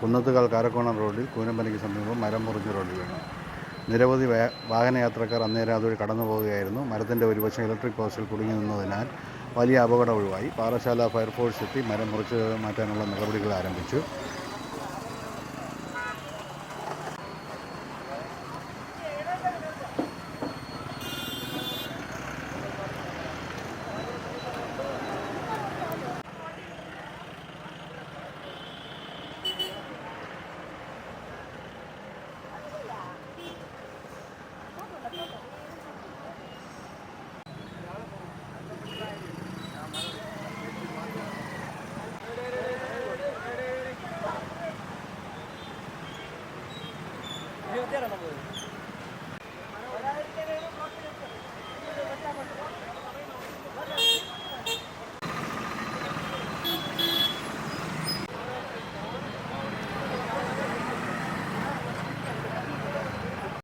കുന്നത്തുകാൽ കാരക്കോണം റോഡിൽ കൂനമ്പനയ്ക്ക് സമീപം മരം മുറിഞ്ഞ റോഡിൽ വീണു. നിരവധി വാഹനയാത്രക്കാർ അന്നേരം അതുവഴി കടന്നു പോവുകയായിരുന്നു. മരത്തിന്റെ ഒരു വശം ഇലക്ട്രിക് പോസ്റ്റിൽ കുടുങ്ങി നിന്നതിനാൽ വലിയ അപകടം ഒഴിവായി. പാറശാല ഫയർഫോഴ്സ് എത്തി മരം മുറിച്ച് മാറ്റാനുള്ള നടപടികൾ ആരംഭിച്ചു. Meu Deus, amor.